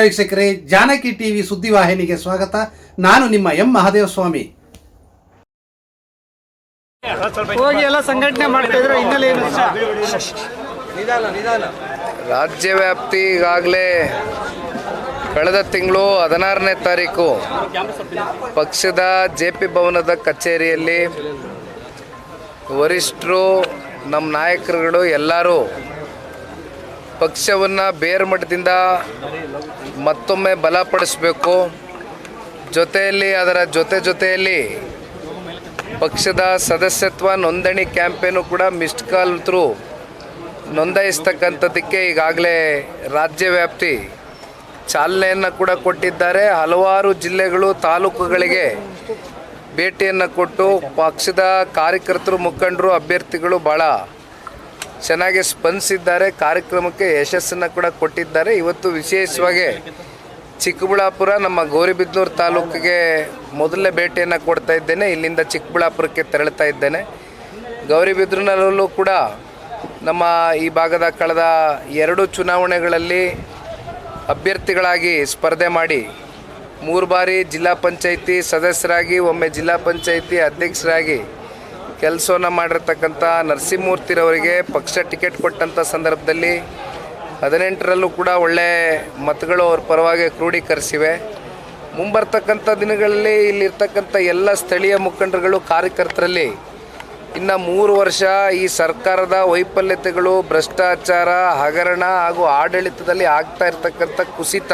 ವೀಕ್ಷಕರೇ ಜಾನಕಿ ಟಿವಿ ಸುದ್ದಿವಾಹಿನಿಗೆ ಸ್ವಾಗತ. ನಾನು ನಿಮ್ಮ ಎಂ ಮಹಾದೇವಸ್ವಾಮಿ. ಹೋಗಿ ಎಲ್ಲ ಸಂಘಟನೆ ಮಾಡ್ತಾ ಇದ್ರು ಹಿನ್ನೆಲೆ ಏನು ರಾಜ್ಯ ವ್ಯಾಪ್ತಿ ಈಗಾಗಲೇ ಕಳೆದ ತಿಂಗಳು ಹದಿನಾರನೇ ತಾರೀಕು ಪಕ್ಷದ ಜೆ ಪಿ ಭವನದ ಕಚೇರಿಯಲ್ಲಿ ವರಿಷ್ಠರು ನಮ್ಮ ನಾಯಕರುಗಳು ಎಲ್ಲರೂ ಪಕ್ಷವನ್ನು ಬೇರ್ಮಟ್ಟದಿಂದ ಮತ್ತೊಮ್ಮೆ ಬಲಪಡಿಸಬೇಕು. ಜೊತೆಯಲ್ಲಿ ಅದರ ಜೊತೆ ಜೊತೆಯಲ್ಲಿ ಪಕ್ಷದ ಸದಸ್ಯತ್ವ ನೋಂದಣಿ ಕ್ಯಾಂಪೇನು ಕೂಡ ಮಿಸ್ಡ್ ಕಾಲ್ ಥ್ರೂ ನೋಂದಾಯಿಸ್ತಕ್ಕಂಥದ್ದಕ್ಕೆ ಈಗಾಗಲೇ ರಾಜ್ಯ ವ್ಯಾಪ್ತಿ ಚಾಲನೆಯನ್ನು ಕೂಡ ಕೊಟ್ಟಿದ್ದಾರೆ. ಹಲವಾರು ಜಿಲ್ಲೆಗಳು, ತಾಲೂಕುಗಳಿಗೆ ಭೇಟಿಯನ್ನು ಕೊಟ್ಟು ಪಕ್ಷದ ಕಾರ್ಯಕರ್ತರು, ಮುಖಂಡರು, ಅಭ್ಯರ್ಥಿಗಳು ಭಾಳ ಚೆನ್ನಾಗಿ ಸ್ಪಂದಿಸಿದ್ದಾರೆ, ಕಾರ್ಯಕ್ರಮಕ್ಕೆ ಯಶಸ್ಸನ್ನು ಕೂಡ ಕೊಟ್ಟಿದ್ದಾರೆ. ಇವತ್ತು ವಿಶೇಷವಾಗಿ ಚಿಕ್ಕಬಳ್ಳಾಪುರ, ನಮ್ಮ ಗೌರಿಬಿದನೂರು ತಾಲೂಕಿಗೆ ಮೊದಲನೇ ಭೇಟಿಯನ್ನು ಕೊಡ್ತಾ ಇದ್ದೇನೆ. ಇಲ್ಲಿಂದ ಚಿಕ್ಕಬಳ್ಳಾಪುರಕ್ಕೆ ತೆರಳ್ತಾ ಇದ್ದೇನೆ. ಗೌರಿಬಿದನೂರಲ್ಲೂ ಕೂಡ ನಮ್ಮ ಈ ಭಾಗದ ಕಳೆದ ಎರಡು ಚುನಾವಣೆಗಳಲ್ಲಿ ಅಭ್ಯರ್ಥಿಗಳಾಗಿ ಸ್ಪರ್ಧೆ ಮಾಡಿ ಮೂರು ಬಾರಿ ಜಿಲ್ಲಾ ಪಂಚಾಯಿತಿ ಸದಸ್ಯರಾಗಿ, ಒಮ್ಮೆ ಜಿಲ್ಲಾ ಪಂಚಾಯಿತಿ ಅಧ್ಯಕ್ಷರಾಗಿ ಕೆಲಸವನ್ನು ಮಾಡಿರ್ತಕ್ಕಂಥ ನರಸಿಂಹಮೂರ್ತಿರವರಿಗೆ ಪಕ್ಷ ಟಿಕೆಟ್ ಕೊಟ್ಟಂಥ ಸಂದರ್ಭದಲ್ಲಿ ಹದಿನೆಂಟರಲ್ಲೂ ಕೂಡ ಒಳ್ಳೆ ಮತಗಳು ಅವ್ರ ಪರವಾಗಿ ಕ್ರೋಢೀಕರಿಸಿವೆ. ಮುಂಬರ್ತಕ್ಕಂಥ ದಿನಗಳಲ್ಲಿ ಇಲ್ಲಿರ್ತಕ್ಕಂಥ ಎಲ್ಲ ಸ್ಥಳೀಯ ಮುಖಂಡರುಗಳು, ಕಾರ್ಯಕರ್ತರಲ್ಲಿ ಇನ್ನು ಮೂರು ವರ್ಷ ಈ ಸರ್ಕಾರದ ವೈಫಲ್ಯತೆಗಳು, ಭ್ರಷ್ಟಾಚಾರ, ಹಗರಣ ಹಾಗೂ ಆಡಳಿತದಲ್ಲಿ ಆಗ್ತಾ ಇರತಕ್ಕಂಥ ಕುಸಿತ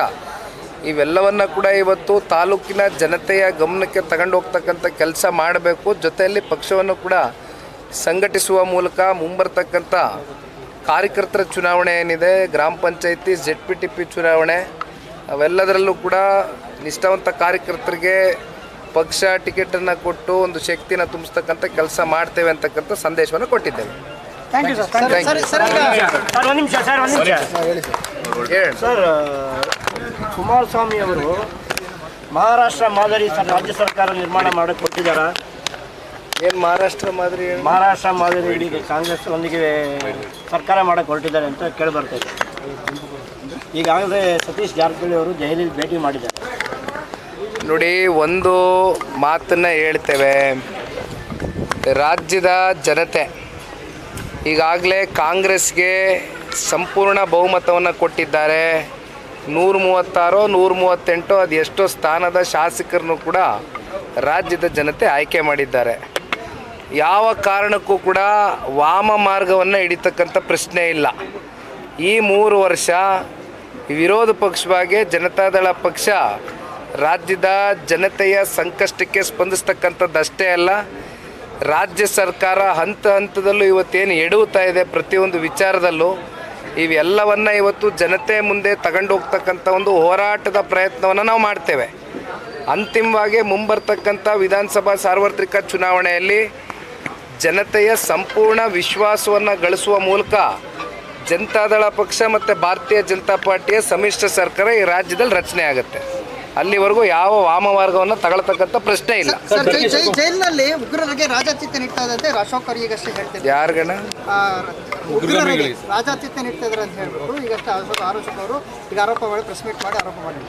ಇವೆಲ್ಲವನ್ನ ಕೂಡ ಇವತ್ತು ತಾಲೂಕಿನ ಜನತೆಯ ಗಮನಕ್ಕೆ ತಗೊಂಡು ಹೋಗ್ತಕ್ಕಂಥ ಕೆಲಸ ಮಾಡಬೇಕು. ಜೊತೆಯಲ್ಲಿ ಪಕ್ಷವನ್ನು ಕೂಡ ಸಂಘಟಿಸುವ ಮೂಲಕ ಮುಂಬರ್ತಕ್ಕಂಥ ಕಾರ್ಯಕರ್ತರ ಚುನಾವಣೆ ಏನಿದೆ ಗ್ರಾಮ ಪಂಚಾಯತಿ ಜೆಡ್ ಪಿ ಟಿ ಪಿ ಚುನಾವಣೆ ಅವೆಲ್ಲದರಲ್ಲೂ ಕೂಡ ನಿಷ್ಠಾವಂತ ಕಾರ್ಯಕರ್ತರಿಗೆ ಪಕ್ಷ ಟಿಕೆಟನ್ನು ಕೊಟ್ಟು ಒಂದು ಶಕ್ತಿನ ತುಂಬಿಸ್ತಕ್ಕಂಥ ಕೆಲಸ ಮಾಡ್ತೇವೆ ಅಂತಕ್ಕಂಥ ಸಂದೇಶವನ್ನು ಕೊಟ್ಟಿದ್ದೇವೆ. Thank you sir sir sir sir sir ಒಂದು ನಿಮಿಷ ಸರ್ ಒಂದು ನಿಮಿಷ. ಹೇಳಿ ಸರ್ ಕುಮಾರಸ್ವಾಮಿ ಅವರು ಮಹಾರಾಷ್ಟ್ರ ಮಾದರಿ ರಾಜ್ಯ ಸರ್ಕಾರ ನಿರ್ಮಾಣ ಮಾಡಕ್ಕೆ ಕೊಟ್ಟಿದ್ದಾರ? ಏನು ಮಹಾರಾಷ್ಟ್ರ ಮಾದರಿ ಮಹಾರಾಷ್ಟ್ರ ಮಾದರಿ ಇಡೀ ಕಾಂಗ್ರೆಸ್ ಒಂದಿಗೆ ಸರ್ಕಾರ ಮಾಡಕ್ಕೆ ಹೊರಟಿದ್ದಾರೆ ಅಂತ ಕೇಳಿ ಈಗಾಗಲೇ ಸತೀಶ್ ಜಾರಕಿಹೊಳಿ ಅವರು ದೆಹಲಿಗೆ ಭೇಟಿ ಮಾಡಿದ್ದಾರೆ. ನೋಡಿ ಒಂದು ಮಾತನ್ನು ಹೇಳ್ತೇವೆ. ರಾಜ್ಯದ ಜನತೆ ಈಗಾಗಲೇ ಕಾಂಗ್ರೆಸ್ಗೆ ಸಂಪೂರ್ಣ ಬಹುಮತವನ್ನು ಕೊಟ್ಟಿದ್ದಾರೆ. ನೂರ ಮೂವತ್ತಾರೋ ನೂರ ಮೂವತ್ತೆಂಟೋ ಅದು ಎಷ್ಟೋ ಸ್ಥಾನದ ಶಾಸಕರನ್ನು ಕೂಡ ರಾಜ್ಯದ ಜನತೆ ಆಯ್ಕೆ ಮಾಡಿದ್ದಾರೆ. ಯಾವ ಕಾರಣಕ್ಕೂ ಕೂಡ ವಾಮ ಮಾರ್ಗವನ್ನು ಹಿಡಿತಕ್ಕಂಥ ಪ್ರಶ್ನೆ ಇಲ್ಲ. ಈ ಮೂರು ವರ್ಷ ವಿರೋಧ ಪಕ್ಷವಾಗಿ ಜನತಾದಳ ಪಕ್ಷ ರಾಜ್ಯದ ಜನತೆಯ ಸಂಕಷ್ಟಕ್ಕೆ ಸ್ಪಂದಿಸ್ತಕ್ಕಂಥದ್ದಷ್ಟೇ ಅಲ್ಲ, ರಾಜ್ಯ ಸರ್ಕಾರ ಹಂತ ಹಂತದಲ್ಲೂ ಇವತ್ತೇನು ಎಡುತ್ತಾ ಇದೆ ಪ್ರತಿಯೊಂದು ವಿಚಾರದಲ್ಲೂ ಇವೆಲ್ಲವನ್ನು ಇವತ್ತು ಜನತೆ ಮುಂದೆ ತಗೊಂಡು ಹೋಗ್ತಕ್ಕಂಥ ಒಂದು ಹೋರಾಟದ ಪ್ರಯತ್ನವನ್ನು ನಾವು ಮಾಡ್ತೇವೆ. ಅಂತಿಮವಾಗಿ ಮುಂಬರ್ತಕ್ಕಂಥ ವಿಧಾನಸಭಾ ಸಾರ್ವತ್ರಿಕ ಚುನಾವಣೆಯಲ್ಲಿ ಜನತೆಯ ಸಂಪೂರ್ಣ ವಿಶ್ವಾಸವನ್ನು ಗಳಿಸುವ ಮೂಲಕ ಜನತಾದಳ ಪಕ್ಷ ಮತ್ತು ಭಾರತೀಯ ಜನತಾ ಪಾರ್ಟಿಯ ಸಮ್ಮಿಶ್ರ ಸರ್ಕಾರ ಈ ರಾಜ್ಯದಲ್ಲಿ ರಚನೆ ಆಗುತ್ತೆ. ಅಲ್ಲಿವರೆಗೂ ಯಾವ ವಾಮಮಾರ್ಗವನ್ನು ತಗೊಳ್ತಕ್ಕಂಥ ಪ್ರಶ್ನೆ ಇಲ್ಲ. ಸರ್ ಜೈ- ಜೈ- ಜೈಲಿನಲ್ಲಿ ಉಗ್ರರಿಗೆ ರಾಜಾತಿಥ್ಯ ನೀಡ್ತಾ ಇದ್ದಂತೆ ಅಶೋಕ್ ಅವರು ಈಗಷ್ಟೇ ಹೇಳ್ತಾರೆ ಯಾರ್ಗಣ ಆ, ಉಗ್ರರಿಗೆ ರಾಜಾತಿಥ್ಯ ನೀಡ್ತಾ ಇದ್ದಾರೆ ಅಂತ ಹೇಳ್ಬಿಟ್ಟು ಈಗಷ್ಟೇ ಅಶೋಕ್ ಆರೋಚಕ ಅವರು ಈಗ ಆರೋಪ ಮಾಡಿ ಪ್ರೆಸ್ ಮೀಟ್ ಮಾಡಿ ಆರೋಪ ಮಾಡಿ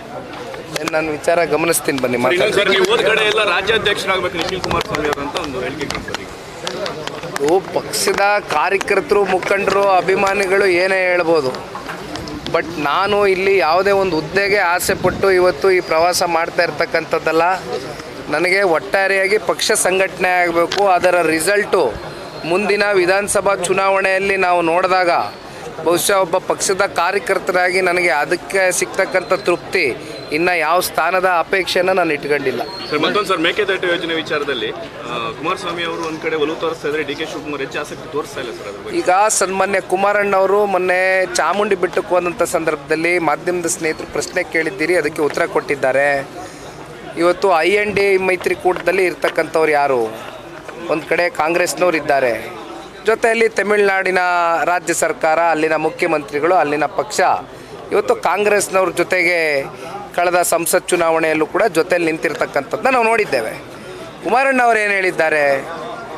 ನಾನು ವಿಚಾರ ಗಮನಿಸ್ತೀನಿ ಬನ್ನಿ ಮಾತಾಡಿ. ಸರ್ ನೀವು ಹೋದ ಕಡೆ ಎಲ್ಲ ರಾಜ್ಯಾಧ್ಯಕ್ಷರಾಗಬೇಕು ನಿಖಿಲ್ ಕುಮಾರಸ್ವಾಮಿ ಅವರು ಅಂತ ಒಂದು ಹೇಳಿಕೆ ಕೊಡ್ತಾರೆ ಈಗ. ಇದು ಪಕ್ಷದ ಕಾರ್ಯಕರ್ತರು ಮುಖಂಡರು ಅಭಿಮಾನಿಗಳು ಏನೇ ಹೇಳ್ಬೋದು. ಬಟ್ ನಾನು ಇಲ್ಲಿ ಯಾವುದೇ ಒಂದು ಹುದ್ದೆಗೆ ಆಸೆ ಪಟ್ಟು ಇವತ್ತು ಈ ಪ್ರವಾಸ ಮಾಡ್ತಾ ಇರ್ತಕ್ಕಂಥದ್ದಲ್ಲ, ನನಗೆ ಒಟ್ಟಾರೆಯಾಗಿ ಪಕ್ಷ ಸಂಘಟನೆ ಆಗಬೇಕು. ಅದರ ರಿಸಲ್ಟು ಮುಂದಿನ ವಿಧಾನಸಭಾ ಚುನಾವಣೆಯಲ್ಲಿ ನಾವು ನೋಡಿದಾಗ ಬಹುಶಃ ಒಬ್ಬ ಪಕ್ಷದ ಕಾರ್ಯಕರ್ತರಾಗಿ ನನಗೆ ಅದಕ್ಕೆ ಸಿಗ್ತಕ್ಕಂಥ ತೃಪ್ತಿ. ಇನ್ನು ಯಾವ ಸ್ಥಾನದ ಅಪೇಕ್ಷೆಯನ್ನು ನಾನು ಇಟ್ಕೊಂಡಿಲ್ಲ. ಸರ್ ಮತ್ತೊಂದು ಸರ್ ಮೇಕೆದಾಟು ಯೋಜನೆ ವಿಚಾರದಲ್ಲಿ ಕುಮಾರಸ್ವಾಮಿ ಅವರು ಒಂದ್ ಕಡೆ ಒಲವು ತೋರಿಸ್ತಾ ಡಿ ಕೆ ಶಿವಕುಮಾರ್ ಹೆಚ್ಚು ಆಸಕ್ತಿ ತೋರಿಸ್ತಾ ಇಲ್ಲ ಸರ್ ಅದ್ರ ಈಗ ಸನ್ಮಾನ್ಯ ಕುಮಾರಣ್ಣವರು ಮೊನ್ನೆ ಚಾಮುಂಡಿ ಬೆಟ್ಟಕ್ಕೆ ಹೋದಂಥ ಸಂದರ್ಭದಲ್ಲಿ ಮಾಧ್ಯಮದ ಸ್ನೇಹಿತರು ಪ್ರಶ್ನೆ ಕೇಳಿದ್ದೀರಿ ಅದಕ್ಕೆ ಉತ್ತರ ಕೊಟ್ಟಿದ್ದಾರೆ. ಇವತ್ತು ಐ ಎನ್ ಡಿ ಮೈತ್ರಿಕೂಟದಲ್ಲಿ ಇರ್ತಕ್ಕಂಥವ್ರು ಯಾರು? ಒಂದು ಕಡೆ ಕಾಂಗ್ರೆಸ್ನವ್ರು ಇದ್ದಾರೆ. ಜೊತೆಯಲ್ಲಿ ತಮಿಳುನಾಡಿನ ರಾಜ್ಯ ಸರ್ಕಾರ ಅಲ್ಲಿನ ಮುಖ್ಯಮಂತ್ರಿಗಳು ಅಲ್ಲಿನ ಪಕ್ಷ ಇವತ್ತು ಕಾಂಗ್ರೆಸ್ನವ್ರ ಜೊತೆಗೆ ಕಳೆದ ಸಂಸತ್ ಚುನಾವಣೆಯಲ್ಲೂ ಕೂಡ ಜೊತೆಯಲ್ಲಿ ನಿಂತಿರ್ತಕ್ಕಂಥದ್ದನ್ನ ನಾವು ನೋಡಿದ್ದೇವೆ. ಕುಮಾರಣ್ಣ ಅವರು ಏನು ಹೇಳಿದ್ದಾರೆ?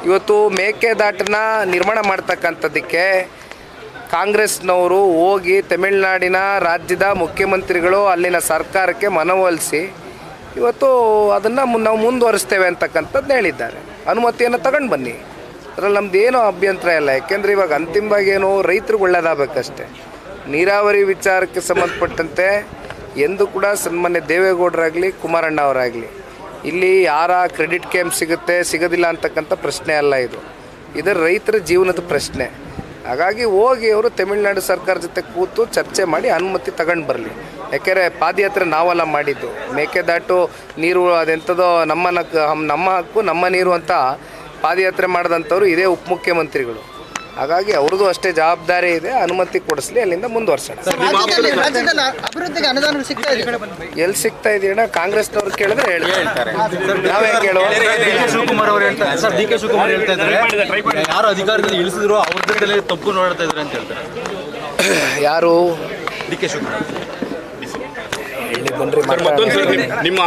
ಇವತ್ತು ಮೇಕೆದಾಟನ ನಿರ್ಮಾಣ ಮಾಡ್ತಕ್ಕಂಥದ್ದಕ್ಕೆ ಕಾಂಗ್ರೆಸ್ನವರು ಹೋಗಿ ತಮಿಳುನಾಡಿನ ರಾಜ್ಯದ ಮುಖ್ಯಮಂತ್ರಿಗಳು ಅಲ್ಲಿನ ಸರ್ಕಾರಕ್ಕೆ ಮನವೊಲಿಸಿ ಇವತ್ತು ಅದನ್ನು ನಾವು ಮುಂದುವರಿಸ್ತೇವೆ ಅಂತಕ್ಕಂಥದ್ದು ಹೇಳಿದ್ದಾರೆ. ಅನುಮತಿಯನ್ನು ತಗೊಂಡು ಬನ್ನಿ. ಅದರಲ್ಲಿ ನಮ್ದು ಅಭ್ಯಂತರ ಇಲ್ಲ. ಯಾಕೆಂದರೆ ಇವಾಗ ಅಂತಿಮವಾಗಿ ಏನು ರೈತರಿಗೆ ಒಳ್ಳೆಯದಾಗಬೇಕಷ್ಟೆ ನೀರಾವರಿ ವಿಚಾರಕ್ಕೆ ಸಂಬಂಧಪಟ್ಟಂತೆ ಎಂದು ಕೂಡ ಸನ್ಮಾನ್ಯ ದೇವೇಗೌಡರಾಗಲಿ, ಕುಮಾರಣ್ಣ ಅವರಾಗಲಿ. ಇಲ್ಲಿ ಯಾರ ಕ್ರೆಡಿಟ್ ಕೇಮ್ ಸಿಗುತ್ತೆ, ಸಿಗೋದಿಲ್ಲ ಅಂತಕ್ಕಂಥ ಪ್ರಶ್ನೆ ಅಲ್ಲ ಇದು. ಇದು ರೈತರ ಜೀವನದ ಪ್ರಶ್ನೆ. ಹಾಗಾಗಿ ಹೋಗಿ ಅವರು ತಮಿಳುನಾಡು ಸರ್ಕಾರ ಜೊತೆ ಕೂತು ಚರ್ಚೆ ಮಾಡಿ ಅನುಮತಿ ತಗೊಂಡು ಬರಲಿ. ಯಾಕೆಂದರೆ ಪಾದಯಾತ್ರೆ ನಾವೆಲ್ಲ ಮಾಡಿದ್ದು. ಮೇಕೆದಾಟು ನೀರು ಅದೆಂಥದೋ ನಮ್ಮ ನಮ್ಮ ಹಕ್ಕು, ನಮ್ಮ ನೀರು ಅಂತ ಪಾದಯಾತ್ರೆ ಮಾಡಿದಂಥವ್ರು ಇದೇ ಉಪಮುಖ್ಯಮಂತ್ರಿಗಳು. ಹಾಗಾಗಿ ಅವ್ರದ್ದು ಅಷ್ಟೇ ಜವಾಬ್ದಾರಿ ಇದೆ ಅನುಮತಿ ಕೊಡಿಸ್ಲಿ ಅಲ್ಲಿಂದ ಮುಂದುವರ್ಸೋಣ. ಅಭಿವೃದ್ಧಿಗೆ ಅನುದಾನ ಸಿಗ್ತಾ ಇದೆ. ಎಲ್ಲಿ ಸಿಗ್ತಾ ಇದೆಯಣ್ಣ ಕಾಂಗ್ರೆಸ್ನವ್ರು ಕೇಳಿದ್ರೆ ಹೇಳ್ತಾರೆ. ನಾವೇ ಕೇಳುವ ಶಿವಕುಮಾರ್ ಅವರು ಹೇಳ್ತಾರೆ. ಸರ್ ಡಿ ಕೆ ಶಿವಕುಮಾರ್ ಹೇಳ್ತಾ ಇದ್ದಾರೆ. ಯಾರು ಅಧಿಕಾರದಲ್ಲಿ ಇಳಿಸಿದ್ರು ಅವ್ರ ಜೊತೆ ತಪ್ಪು ನೋಡ್ತಾ ಇದ್ದಾರೆ ಅಂತ ಹೇಳ್ತಾರೆ. ಯಾರು? D K Shivakumar. ಹೇಳಿ ನಿಮ್ಮ